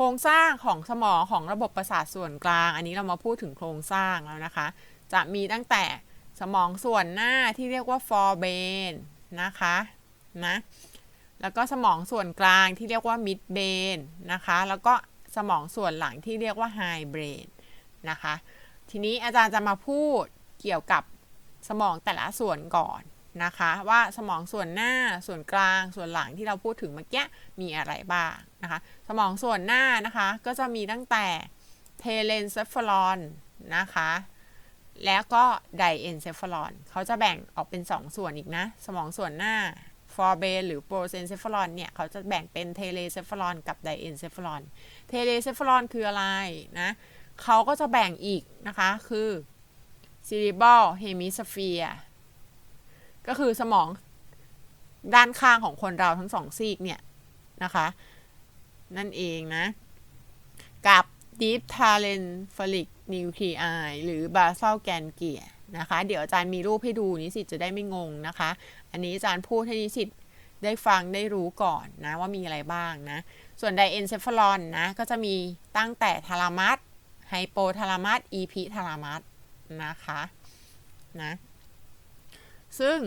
ครงสร้างของสมองของระบบประสาทส่วนกลาง อันนี้เรามาพูดถึงโครงสร้างแล้วนะคะ จะมีตั้งแต่สมองส่วนหน้าที่เรียกว่า forebrain นะคะนะแล้วก็สมองส่วนกลางที่เรียกว่า midbrain นะคะ แล้วก็สมองส่วนหลังที่เรียกว่า hindbrain นะคะ ทีนี้อาจารย์จะมาพูดเกี่ยวกับสมองแต่ละส่วนก่อน นะคะว่าสมองส่วนหน้าส่วนกลางส่วนหลังที่เราพูดถึงเมื่อกี้มีอะไรบ้างนะคะสมองส่วนหน้านะคะก็จะมีตั้งแต่เทเลนเซฟลอนนะคะแล้วก็ไดเอนเซฟลอนเขาจะแบ่งออกเป็น 2 ส่วนอีกนะ สมองส่วนหน้าฟอร์เบนหรือโปรเซนเซฟลอนเนี่ยเขาจะแบ่งเป็นเทเลเซฟลอนกับไดเอนเซฟลอนเทเลเซฟลอนคืออะไรนะเขาก็จะแบ่งอีกนะคะคือ cerebral hemisphere ก็คือสมองด้านข้างของคนเราทั้งสองซีกเนี่ยนะคะ นั่นเองนะ กับ deep talenphalic nuclei หรือ basal ganglia นะคะ เดี๋ยวอาจารย์มีรูปให้ดูนิสิตจะได้ไม่งงนะคะ อันนี้อาจารย์พูดให้นิสิตได้ฟังได้รู้ก่อนนะ ว่ามีอะไรบ้างนะ ส่วนไดเอนเซฟลอนนะ ก็จะมีตั้งแต่ทารามัสไฮโปทารามัสอีพิทารามัสนะคะนะ ซึ่ง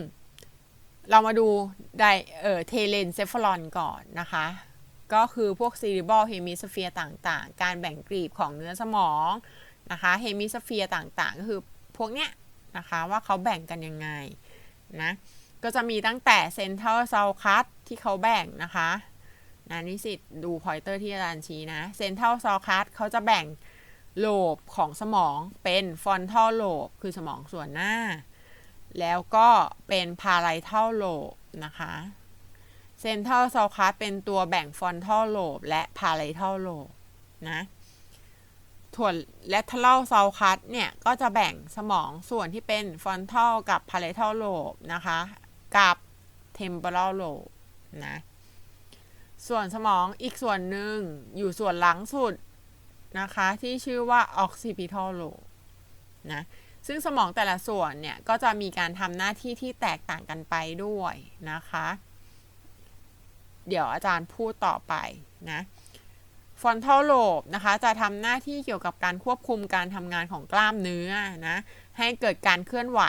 เรามาดูไดเอ่อเทเลนเซฟลอนก่อนนะคะ ก็คือพวก cerebral hemisphere ต่างๆ การแบ่งกรีบของเนื้อสมองนะคะ hemisphere ต่างๆ ก็คือพวกเนี้ยนะคะว่าเขาแบ่งกันยังไงนะก็จะมีตั้งแต่ central sulcus ที่เขาแบ่งนะคะนะนิสิตดูพอยเตอร์ที่อาจารย์ชี้นะ central sulcus เขาจะแบ่งโลบของสมองเป็น frontal lobe คือสมองส่วนหน้า แล้วก็เป็นพาไลท่าโลบนะคะเซนเตทัลซอคัสเป็นตัวแบ่งฟอนท่าโลบและพาไลท่าโลบนะถั่วและทเล่าเซาคัสเนี่ย ก็จะแบ่งสมองส่วนที่เป็นฟอนท่ากับพาเลท่าโลบนะคะ กับเทมเปอรัลโลบนะ ส่วนสมองอีกส่วนหนึ่งอยู่ส่วนหลังสุดนะคะ ที่ชื่อว่าออกซิพิทัลโลบนะ ซึ่งสมองแต่ละส่วนเนี่ยก็จะมีการทำหน้าที่ที่แตกต่างกันไปด้วยนะคะ เดี๋ยวอาจารย์พูดต่อไปนะฟอนทัลโลบนะคะจะทำหน้าที่เกี่ยวกับการควบคุมการทำงานของกล้ามเนื้อนะให้เกิดการเคลื่อนไหว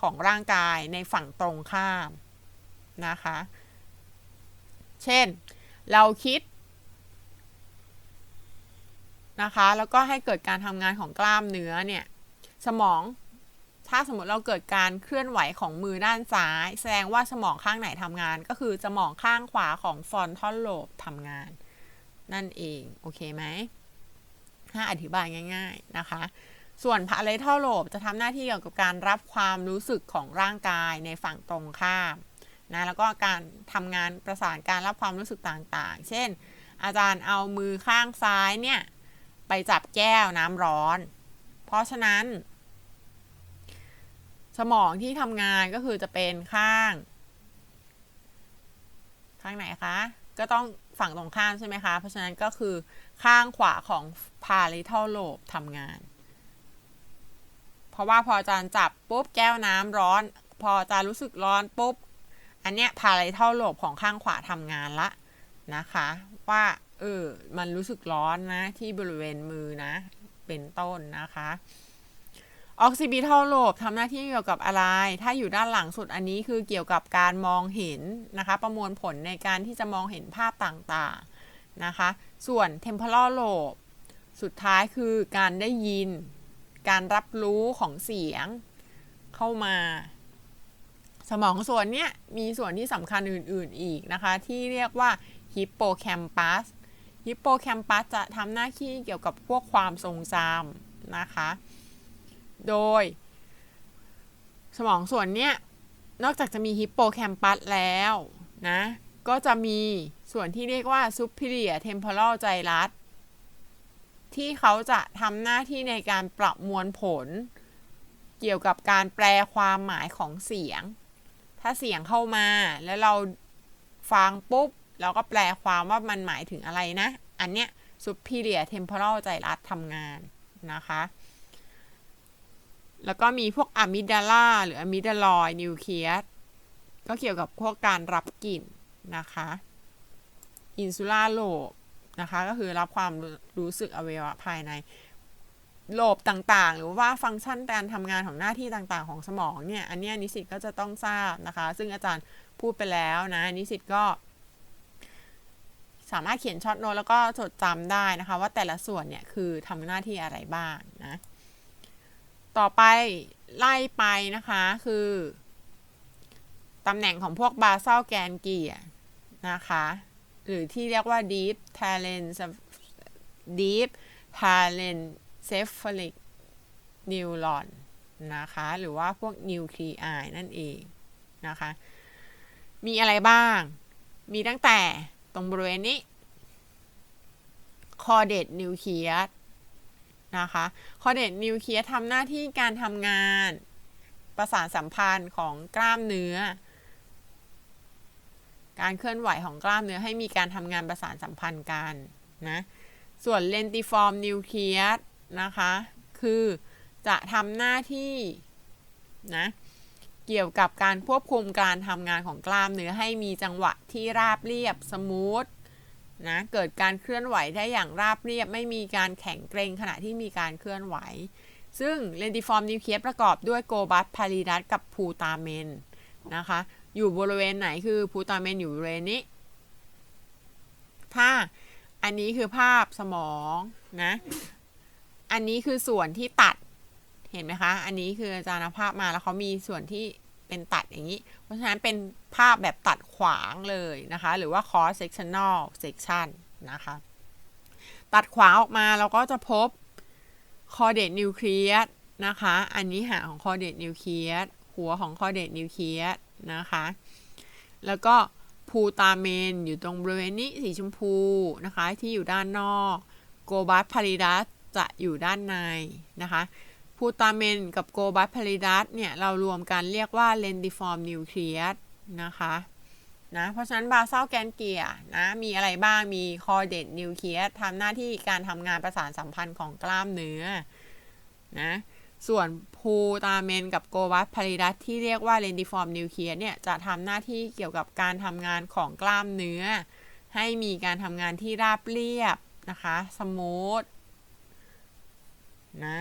ของร่างกายในฝั่งตรงข้ามนะคะ เช่น เราคิดนะคะ แล้วก็ให้เกิดการทำงานของกล้ามเนื้อเนี่ย สมอง ถ้าสมมติเราเกิดการเคลื่อนไหวของมือด้านซ้าย แสดงว่าสมองข้างไหนทำงาน ก็คือสมองข้างขวาของฟอนทัลโลบทำงาน นั่นเอง โอเคไหมถ้าอธิบายง่าย ๆนะคะ ส่วนพาเลทัลโลบจะทำหน้าที่เกี่ยวกับการรับความรู้สึกของร่างกายในฝั่งตรงข้ามนะแล้วก็การทำงานประสานการรับความรู้สึกต่างๆ เช่น อาจารย์เอามือข้างซ้ายเนี่ย ไปจับแก้วน้ำร้อน เพราะฉะนั้น สมองที่ทำงานก็คือจะเป็นข้าง ข้างไหนคะ ก็ต้องฝั่งตรงข้ามใช่ไหมคะ เพราะฉะนั้นก็คือข้างขวาของ parital lobe ทำงาน เพราะว่าพออาจารย์จับปุ๊บแก้วน้ำร้อน พออาจารย์รู้สึกร้อนปุ๊บ อันเนี้ย parital lobe ของข้างขวาทำงานละนะคะ ว่าเออ มันรู้สึกร้อนนะที่บริเวณมือนะ เป็นต้นนะคะออกซิบิทัลโลบทำหน้าที่เกี่ยวกับอะไร ถ้าอยู่ด้านหลังสุดอันนี้คือเกี่ยวกับการมองเห็นนะคะ ประมวลผลในการที่จะมองเห็นภาพต่างๆนะคะ ส่วน temporal lobe สุดท้ายคือการได้ยิน การรับรู้ของเสียงเข้ามา สมองส่วนเนี้ยมีส่วนที่สำคัญอื่นๆอีกนะคะ ที่เรียกว่าฮิปโปแคมปัส ฮิปโปแคมปัสจะทำหน้าที่เกี่ยวกับพวกความทรงจำนะคะ โดย สมองส่วนเนี้ยนอกจากจะมีฮิปโปแคมปัสแล้วนะ ก็จะมีส่วนที่เรียกว่า superior temporal gyrus ที่เขาจะทำหน้าที่ในการประมวลผล เกี่ยวกับการแปลความหมายของเสียง ถ้าเสียงเข้ามาแล้วเราฟังปุ๊บ เราก็แปลความว่ามันหมายถึงอะไรนะ อันเนี้ย superior temporal gyrus ทำงานนะคะ แล้วก็มีพวกอะมิดาลาหรืออะมิดาลอยนิวเคลียสก็เกี่ยวกับพวกการรับกลิ่นนะคะอินซูลาโลบนะคะก็คือรับความรู้สึกอวัยวะภายในโลบต่างๆ หรือว่าฟังก์ชันการทำงานของหน้าที่ต่างๆ ของสมองเนี่ย อันเนี้ยนิสิตก็จะต้องทราบนะคะ ซึ่งอาจารย์พูดไปแล้วนะ นิสิตก็ สามารถเขียนช็อตโน้ตแล้วก็จดจำได้นะคะ ว่าแต่ละส่วนเนี่ยคือทำหน้าที่อะไรบ้างนะต่อไปไล่ไปนะคะคือตำแหน่งของพวกบาซัลแกนเกียนะคะ หรือที่เรียกว่า deep talent deep talent cephalic neuron นะคะ หรือว่าพวก nuclei นั่นเองนะคะ มีอะไรบ้าง มีตั้งแต่ รงบริเวณนี้ caudate nucleus นะคะ caudate nucleus ทำหน้าที่การทำงาน ประสานสัมพันธ์ของกล้ามเนื้อ การเคลื่อนไหวของกล้ามเนื้อให้มีการทำงานประสานสัมพันธ์กันนะส่วน lentiform nucleus นะคะ คือจะทำหน้าที่นะ เกี่ยวกับการควบคุมการทำงานของกล้ามเนื้อให้มีจังหวะที่ราบเรียบสมูทนะเกิดการเคลื่อนไหวได้อย่างราบเรียบ ไม่มีการแข็งเกร็งขณะที่มีการเคลื่อนไหว ซึ่งเลนติฟอร์มนิวเคลียสประกอบด้วยโกบัสพาริดัสกับพูตาเมนนะคะอยู่บริเวณไหนคือพูตาเมนอยู่บริเวณนี้ถ้าอันนี้คือภาพสมองนะอันนี้คือส่วนที่ตัด เห็นไหมคะ อันนี้คืออาจารย์ภาพมาแล้วเขามีส่วนที่เป็นตัดอย่างนี้ เพราะฉะนั้นเป็นภาพแบบตัดขวางเลยนะคะ หรือว่า cross sectional section นะคะ ตัดขวางออกมาเราก็จะพบ caudate nucleus นะคะ อันนี้หางของ caudate nucleus หัวของ caudate nucleus นะคะ แล้วก็พูตาเมนอยู่ตรงบริเวณนี้สีชมพูนะคะที่อยู่ด้านนอก โกบัสพาริดัสจะอยู่ด้านในนะคะ พูตาเมนกับโกบัสพาริดัสเนี่ยเรารวมกันเรียกว่าเลนดิฟอร์มนิวเคลียสนะคะนะเพราะฉะนั้นบาซัลแกนเกียนะมีอะไรบ้างมีคอเดตนิวเคลียสทำหน้าที่การทำงานประสานสัมพันธ์ของกล้ามเนื้อนะส่วนพูตาเมนกับโกบัสพาริดัสที่เรียกว่าเลนดิฟอร์มนิวเคลียสเนี่ยจะทำหน้าที่เกี่ยวกับการทำงานของกล้ามเนื้อ ให้มีการทำงานที่ราบเรียบนะคะสมูทนะ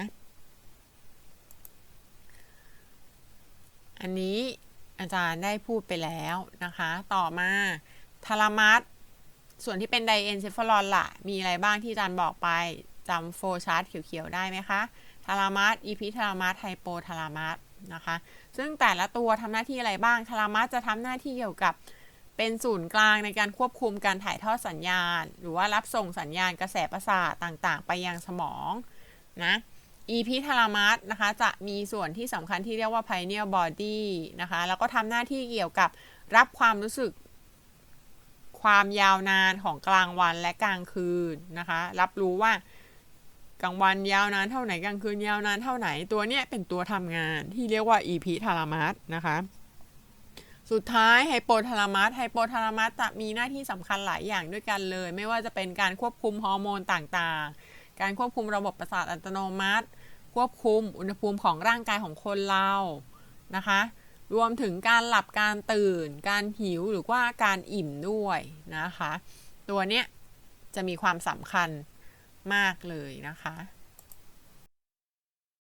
อันนี้อาจารย์ได้พูดไปแล้วนะคะ ต่อมาทารามัสส่วนที่เป็นไดเอนเซฟลอนล่ะ มีอะไรบ้างที่อาจารย์บอกไปจำโฟชาร์ตเขียว ๆ ได้ไหมคะทารามัสอีพิทารามัสไฮโปทารามัสนะคะ ซึ่งแต่ละตัวทำหน้าที่อะไรบ้างทารามัสจะทำหน้าที่เกี่ยวกับเป็นศูนย์กลางในการควบคุมการถ่ายทอดสัญญาณ หรือว่ารับส่งสัญญาณกระแสประสาทต่างๆ ไปยังสมองนะ อีพิทารามัสนะคะจะมีส่วนที่สำคัญที่เรียกว่า pineal body นะคะแล้วก็ทำหน้าที่เกี่ยวกับรับความรู้สึก ความยาวนานของกลางวันและกลางคืนนะคะ รับรู้ว่ากลางวันยาวนานเท่าไหนกลางคืนยาวนานเท่าไหนตัวเนี้ยเป็นตัวทำงานที่เรียกว่าอีพิทารามัสนะคะ สุดท้ายไฮโปทารามัสไฮโปทารามัสจะมีหน้าที่สำคัญหลายอย่างด้วยกันเลย ไม่ว่าจะเป็นการควบคุมฮอร์โมนต่างๆ การควบคุมระบบประสาทอัตโนมัติ ควบคุมอุณหภูมิของร่างกายของคนเรานะคะ รวมถึงการหลับการตื่น การหิวหรือว่าการอิ่มด้วยนะคะ ตัวเนี้ยจะมีความสำคัญมากเลยนะคะ